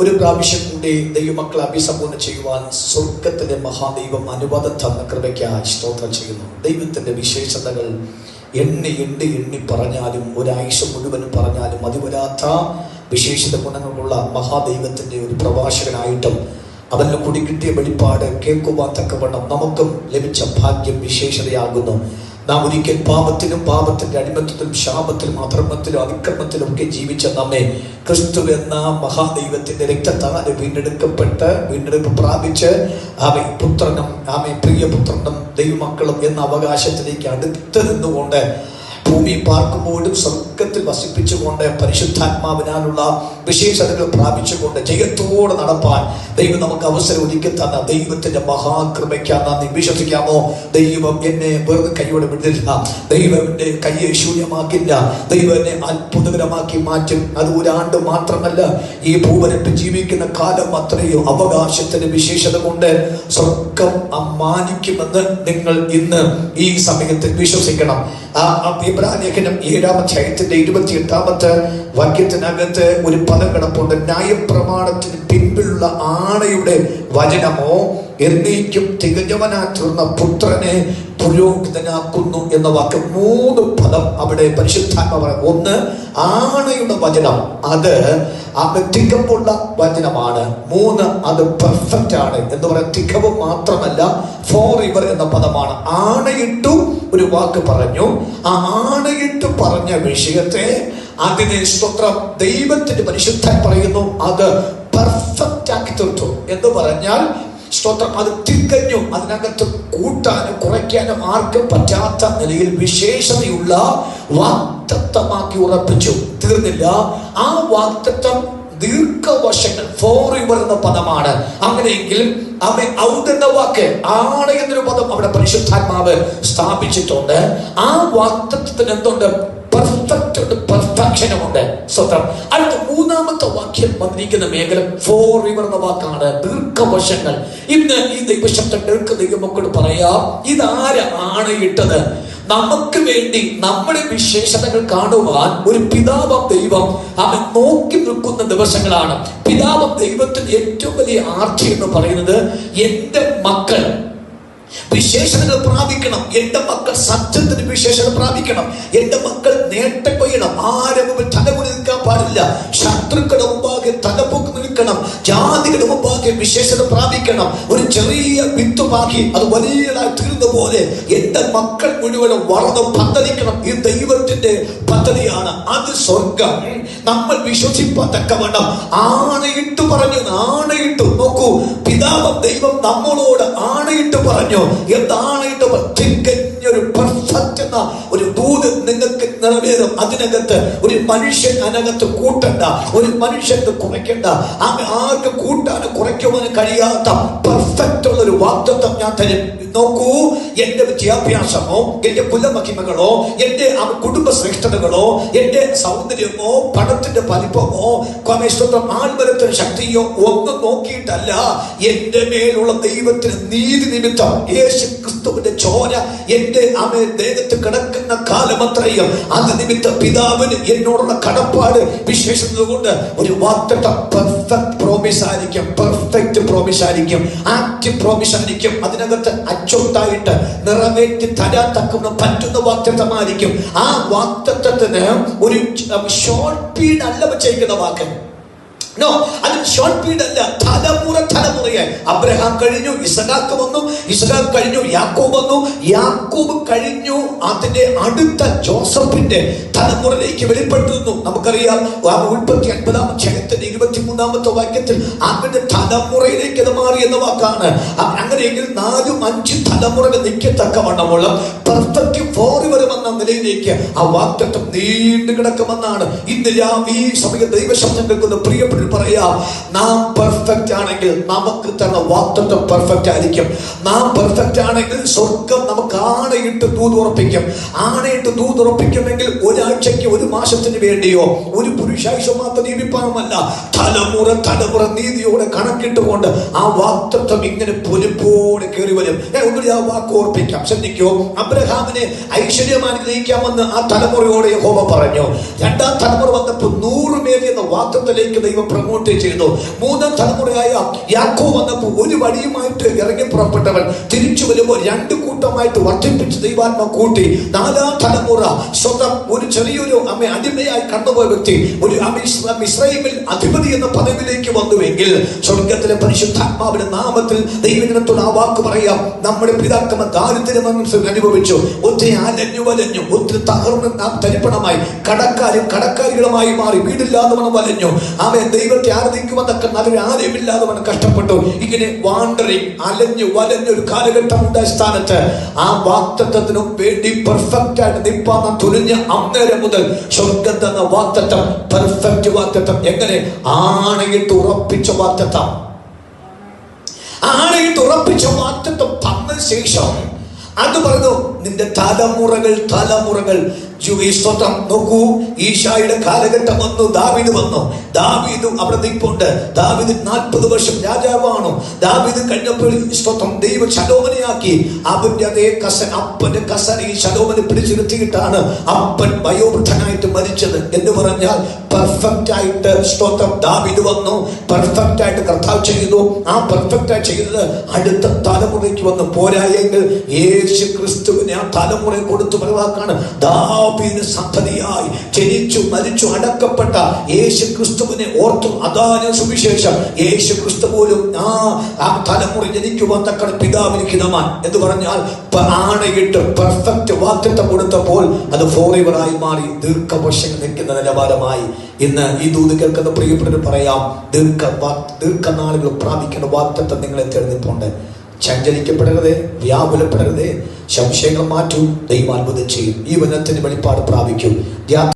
ഒരു പ്രാവശ്യം കൂടി ദൈവമക്കളെ അഭിസംബോധന ചെയ്യുവാൻ സ്വർഗത്തിന്റെ മഹാദൈവം അനുവാദം കൃപയ്ക്കായി സ്തോത്രം ചെയ്യുന്നു. ദൈവത്തിന്റെ വിശേഷതകൾ എണ്ണി എണ്ണി എണ്ണി പറഞ്ഞാലും ഒരാഴ്ച മുഴുവൻ പറഞ്ഞാലും അതിവരാത്ത വിശേഷിത ഗുണങ്ങളുള്ള മഹാദൈവത്തിന്റെ ഒരു പ്രഭാഷകനായിട്ടും അവന് കൂടി കിട്ടിയ വെളിപ്പാട് കേൾക്കുവാൻ തക്കവണ്ണം നമുക്കും ലഭിച്ച ഭാഗ്യം വിശേഷതയാകുന്നു. നാം ഒരിക്കൽ പാപത്തിലും പാപത്തിന്റെ അടിമത്വത്തിലും ശാപത്തിലും അധർമ്മത്തിലും അതിക്രമത്തിലും ഒക്കെ ജീവിച്ച നമ്മെ ക്രിസ്തു എന്ന മഹാദൈവത്തിന്റെ രക്തത്താൽ വീണ്ടെടുക്കപ്പെട്ട് വീണ്ടെടുപ്പ് പ്രാപിച്ച് ആമെ പുത്രനും ആമെ പ്രിയപുത്രനും ദൈവമക്കളും എന്ന അവകാശത്തിലേക്ക് അടുത്ത് നിന്നുകൊണ്ട് ഭൂമി പാർക്കുമ്പോഴും സ്വർഗത്തിൽ വസിപ്പിച്ചുകൊണ്ട് പരിശുദ്ധാത്മാവിനാലുള്ള വിശേഷതകൾ പ്രാപിച്ചുകൊണ്ട് ജയത്തോടെ നടപ്പാൻ ദൈവം നമുക്ക് അവസരം ഒരുക്കി തന്ന ദൈവത്തിന്റെ മഹാകൃപയ്ക്കാൻ നന്ദി. വിശ്വസിക്കാമോ? ദൈവം എന്നെ വെറുതെ കൈയോടെ വിടില്ല ദൈവം എന്റെ കൈയെ ശൂന്യമാക്കില്ല. ദൈവം എന്നെ അത്ഭുതകരമാക്കി മാറ്റും. അത് ഒരാണ്ട് മാത്രമല്ല ഈ ഭൂവരത്ത് ജീവിക്കുന്ന കാലം അത്രയും അവകാശത്തിന്റെ വിശേഷത കൊണ്ട് സ്വർഗം അമ്മാനിക്കുമെന്ന് നിങ്ങൾ ഇന്ന് ഈ സമയത്ത് വിശ്വസിക്കണം. ആ ലേഖനം ഏഴാം അധ്യായത്തിന്റെ ഇരുപത്തി എട്ടാമത്തെ വാക്യത്തിനകത്ത് ഒരു പദം കിടപ്പുണ്ട്. ന്യായപ്രമാണത്തിന് പിൻപിലുള്ള ആണയുടെ വചനമോ എന്നേക്കും തികഞ്ഞവനാക്കുന്ന പുത്രനെ പുരോഹിതനാക്കുന്നു എന്ന വാക്ക് മൂന്ന് പദം അവിടെ പരിശുദ്ധാത്മ പറയും. ഒന്ന് ആണയുടെ വചനം. അത് അത് തികവുള്ള വചനമാണ്. മൂന്ന് അത് പെർഫെക്റ്റ് ആണ്. എന്ന് പറയാൻ തികവ് മാത്രമല്ല ഫോർ ഇവർ എന്ന പദമാണ്. ആണയിട്ടു ഒരു വാക്ക് പറഞ്ഞു. ആ ആണയിട്ടു പറഞ്ഞ വിഷയത്തെ അതിനെ സ്തോത്രം ദൈവത്തിന്റെ പരിശുദ്ധ പറയുന്നു. അത് പെർഫെക്റ്റ് ആക്കി തീർത്തു. എന്ന് പറഞ്ഞാൽ സ്തോത്രം. അത് തികഞ്ഞു അതിനകത്ത് കൂട്ടാനും കുറയ്ക്കാനും ആർക്കും പറ്റാത്ത നിലയിൽ വിശേഷതയുള്ള വാക്തത്വമാക്കി ഉറപ്പിച്ചു. തീർന്നില്ല. ആ വാക്തത്വം ദീർഘവശങ്ങൾ ഫോർ ഇവർ എന്ന പദമാണ്. അങ്ങനെയെങ്കിൽ അവിടെ ഔദ് എന്ന വാക്ക് ആണ് എന്നൊരു പദം അവിടെ പരിശുദ്ധാത്മാവ് സ്ഥാപിച്ചിട്ടുണ്ട്. ആ വാക്തത്വത്തിന് എന്തുണ്ട്? പെർഫെക്റ്റ് പെർഫെക്ഷനുമുണ്ട് സ്വത്രം. അടുത്ത മൂന്നാമത്തെ വാക്യം വന്നിരിക്കുന്ന മേഖല ഫോർ റിവർ എന്ന വാക്കാണ്. ദീർഘവശങ്ങൾ. ഇന്ന് ഈ ദൈവശബ്ദം കേൾക്കുന്ന ദൈവമക്കൾ പറയാം ഇതാരാണ് ഇട്ടത് നമുക്ക് വേണ്ടി നമ്മുടെ വിശേഷതകൾ കാണുവാൻ ഒരു പിതാവം ദൈവം അവൻ നോക്കി നിൽക്കുന്ന ദിവസങ്ങളാണ്. പിതാവം ദൈവത്തിന്റെ ഏറ്റവും വലിയ ആർച്ച എന്ന് പറയുന്നത് എന്റെ മക്കൾ വിശേഷതകൾ പ്രാപിക്കണം. എന്റെ മക്കൾ സത്യത്തിന് വിശേഷത പ്രാപിക്കണം. എന്റെ മക്കൾ നേട്ടം കൊയ്യണം. ആരും തലമുറി നിൽക്കാൻ പാടില്ല. ശത്രുക്കളുടെ മുമ്പാകെ തലപ്പൊക്ക് നിൽക്കണം. ജാതികളുടെ മുമ്പാകെ വിശേഷത പ്രാപിക്കണം. ഒരു ചെറിയ വിത്തുമാക്കി അത് വലിയതായി തീർന്ന പോലെ എന്റെ മക്കൾ മുഴുവനും വളർന്ന് പന്തലിക്കണം. ഈ ദൈവത്തിന്റെ പദ്ധതിയാണ്. അത് സ്വർഗം. നമ്മൾ വിശ്വസിപ്പത്തക്കവണ്ണം ആണയിട്ട് പറഞ്ഞു ആണയിട്ട് നോക്കൂ. പിതാവ് ദൈവം നമ്മളോട് ആണയിട്ട് പറഞ്ഞു. എന്താണയിട്ട് തികഞ്ഞൊരു പെർഫെക്റ്റ് എന്ന ഒരു അതിനകത്ത് ഒരു മനുഷ്യൻ അതിനകത്ത് കൂട്ടണ്ട ഒരു മനുഷ്യന് കുറയ്ക്കണ്ട. ആർക്ക് കൂട്ടാനും കുറയ്ക്കുവാനും കഴിയാത്ത പെർഫെക്റ്റ് ഉള്ള ഒരു വാക്തത്വം ഞാൻ തരും. നോക്കൂ എന്റെ വിദ്യാഭ്യാസമോ എന്റെ കുലമഹിമകളോ എന്റെ കുടുംബ ശ്രേഷ്ഠതകളോ എന്റെ സൗന്ദര്യമോ പണത്തിന്റെ വലിപ്പമോ സ്വന്തം ആൺബലത്തിന് ശക്തിയോ ഒന്നും നോക്കിയിട്ടല്ല. എന്റെ മേലുള്ള ദൈവത്തിന് നീതി നിമിത്തം യേശു ക്രിസ്തുവിന്റെ ചോര എന്റെ അമേ ദേഹത്ത് കിടക്കുന്ന കാലം അത്രയും അത് നിമിത്തം പിതാവിന് എന്നോടുള്ള കടപ്പാട് വിശേഷിച്ചത് കൊണ്ട് ഒരു വാർത്തട്ട പെർഫെക്റ്റ് പ്രോമിസ് ആയിരിക്കും. പെർഫെക്റ്റ് പ്രോമിസ് ആയിരിക്കും. ആക്റ്റ് പ്രോമിസ് ആയിരിക്കും. അതിനകത്ത് അച്ചൊട്ടായിട്ട് നിറവേറ്റി തരാൻ തക്കുന്ന പറ്റുന്ന വാക്തത്വമായിരിക്കും ആ വാക്തത്വത്തിന് ഒരു ഷോർട്ട് പീഡ് അല്ല വെച്ചേക്കുന്ന വാക്ക്. നോ അത് ഷോർട്ട് പീരീഡ് അല്ല. തലമുറ തലമുറയായി. അബ്രഹാം കഴിഞ്ഞു ഇസഹാക്ക് വന്നു ഇസഹാക്ക് കഴിഞ്ഞു യാക്കോബ് വന്നു. യാക്കോബ് കഴിഞ്ഞു അതിന്റെ അടുത്ത ജോസഫിന്റെ തലമുറയിലേക്ക് വെളിപ്പെട്ടു നമുക്കറിയാം മുപ്പത്തി അൻപതാം അധ്യായത്തിന്റെ ഇരുപത്തിമൂന്നാമത്തെ വാക്യത്തിൽ അവന്റെ തലമുറയിലേക്ക് അത് മാറി എന്ന വാക്കാണ് അങ്ങനെയെങ്കിൽ നാലും അഞ്ച് തലമുറകൾ നിൽക്കത്തക്കവണ്ണമുള്ള പെർഫെക്റ്റ് ഫോറിവർ എന്ന നിലയിലേക്ക് ആ വാക്തത്വം നീണ്ടു കിടക്കുമെന്നാണ് ഇന്ന് ഞാൻ ഈ സമയ ദൈവശബ്ദം കേൾക്കുന്ന പ്രിയപ്പെട്ടവർ പറയാം. നാം പെർഫെക്റ്റ് ആണെങ്കിൽ നമുക്ക് തന്ന വാക്തത്വം പെർഫെക്റ്റ് ആയിരിക്കും. നാം പെർഫെക്റ്റ് ആണെങ്കിൽ സ്വർഗം നമുക്ക് ആണയിട്ട് ദൂതുറപ്പിക്കും. ആണയിട്ട് ദൂതുറപ്പിക്കുമെങ്കിൽ ഒരാഴ്ചയ്ക്ക് ഒരു മാസത്തിന് വേണ്ടിയോ ഒരു പുരുഷാഴ്ച മാത്രം നിയമിപ്പാനുമല്ല തലമുറ തലമുറ നീതിയോടെ കണക്കിട്ടുകൊണ്ട് ആ വാക്തത്വം ഇങ്ങനെ പൊലിപ്പോടെ കയറി വരും. ഒന്നുകൂടി ആ വാക്ക് ഓർപ്പിക്കാം. ശ്രദ്ധിക്കോ. അബ്രഹാമിനെ ഐശ്വര്യം അനുഗ്രഹിക്കാമെന്ന് ആ തലമുറയോടെ ഹോമ പറഞ്ഞു. രണ്ടാം തലമുറ വന്നപ്പോൾ നൂറ് പേര് എന്ന വാക്തത്തിലേക്ക് ദൈവം പ്രമോട്ട് ചെയ്തു. മൂന്നാം തലമുറയായ യാക്കോ വന്നപ്പോൾ ഒരു വഴിയുമായിട്ട് ഇറങ്ങി പുറപ്പെട്ടവൻ തിരിച്ചു വരുമ്പോൾ രണ്ട് കൂട്ടമായിട്ട് വർദ്ധിപ്പിച്ച് ദൈവാത്മ കൂട്ടി. നാലാം തലമുറ സ്വന്തം ഒരു ചെറിയൊരു അമ്മ അടിമയായി കണ്ടുപോയ വ്യക്തി ഒരു ഇസ്രായേലിൽ അധിപതി എന്ന പദവിയിലേക്ക് വന്നുവെങ്കിൽ സ്വർഗത്തിലെ പരിശുദ്ധാത്മാവിന്റെ നാമത്തിൽ ദൈവജനത്തോട് ആ വാക്ക് പറയാം. നമ്മുടെ പിതാക്കന്മാർ ദാരിദ്ര്യം അനുഭവിച്ചു. ഒത്തിരി അലഞ്ഞു വലഞ്ഞു ഒത്തിരി തകർന്ന് നാം തരിപ്പണമായി കടക്കാരും കടക്കാരികളുമായി മാറി വീടില്ലാതെ വലഞ്ഞു. അവൻ ദൈവത്തെ ആരാധിക്കുമെന്നൊക്കെ നല്ലൊരു ആലയമില്ലാതെ അവൻ കഷ്ടപ്പെട്ടു. ഇങ്ങനെ വാണ്ടറിങ് അലഞ്ഞു വലഞ്ഞു ഒരു കാലഘട്ടം ഉണ്ടായ സ്ഥാനത്ത്. ആ വാക്തത്വത്തിനും വേണ്ടി പെർഫെക്റ്റ് ആയിട്ട് നിപ്പാന്ന് തുനിഞ്ഞ അന്നേരം മുതൽ സ്വർഗത്ത് എന്ന വാക്തത്വം പെർഫെക്റ്റ് വാക്തത്വം. എങ്ങനെ? ആണെങ്കിൽ ഉറപ്പിച്ച വാക്തത്വം. ആണെങ്കിൽ ഉറപ്പിച്ച വാക്തത്വം തന്ന ശേഷം അത് പറഞ്ഞു നിന്റെ തലമുറകൾ തലമുറകൾ സ്വതം നോക്കൂ. ഈശായുടെ കാലഘട്ടം വന്നു ദാവിദ് വന്നു. ദാവീദ് അവിടെ നിൽപ്പുണ്ട്. ദാവീദ് നാൽപ്പത് വർഷം രാജാവാണ്. ദാവീദ് കഴിഞ്ഞപ്പോൾ സ്തോത്രം ദൈവ ശലോമനയാക്കി. അവന്റെ അതേ കസൻ അപ്പന്റെ ഈ ശലോമനെ പിടിച്ചിരുത്തിയിട്ടാണ് അപ്പൻ വയോവൃദ്ധനായിട്ട് മരിച്ചത് എന്ന് പറഞ്ഞാൽ പെർഫെക്റ്റ് ആയിട്ട് സ്തോത്രം. ദാവീദ് വന്നു. പെർഫെക്റ്റ് ആയിട്ട് കർത്താവ് ചെയ്തു ആ പെർഫെക്റ്റ് ആയി ചെയ്തത് അടുത്ത തലമുറയ്ക്ക് വന്ന് പോരായെങ്കിൽ യേശു ക്രിസ്തുവിനെ ആ തലമുറയെ കൊടുത്തു പറവാക്കാണ് ദാവീദ് സന്തതിയായി ജനിച്ചു മരിച്ചു അടക്കപ്പെട്ട യേശു ക്രിസ്തുവിനെ ഓർത്തു. അതാണ് സുവിശേഷം. യേശു ക്രിസ്തു പോലും ആ ആ തലമുറ ജനിക്കുവാൻ തക്കണ പിതാവിന് ഹിതമാൻ എന്ന് പറഞ്ഞാൽ ആണയിട്ട് പെർഫെക്റ്റ് വാക്യത്വം കൊടുത്തപ്പോൾ അത് ഫോറിവറായി മാറി ദീർഘവർഷങ്ങൾ നിൽക്കുന്ന നിലവാരമായി ഇന്ന് ഈ ദൂത് കേൾക്കുന്ന പ്രിയപ്പെട്ടവർ പറയാം ദീർഘ ദീർഘനാളുകൾ പ്രാപിക്കുന്ന വാക്തത്വം നിങ്ങളെ തെരഞ്ഞെടുപ്പുണ്ട് ചഞ്ചലിക്കപ്പെടരുതേ വ്യാകുലപ്പെടരുതേ സംശയങ്ങൾ മാറ്റൂ ദൈവാത്ഭുതം ചെയ്യും. ഈ വനത്തിന് വെളിപ്പാട് പ്രാപിക്കും.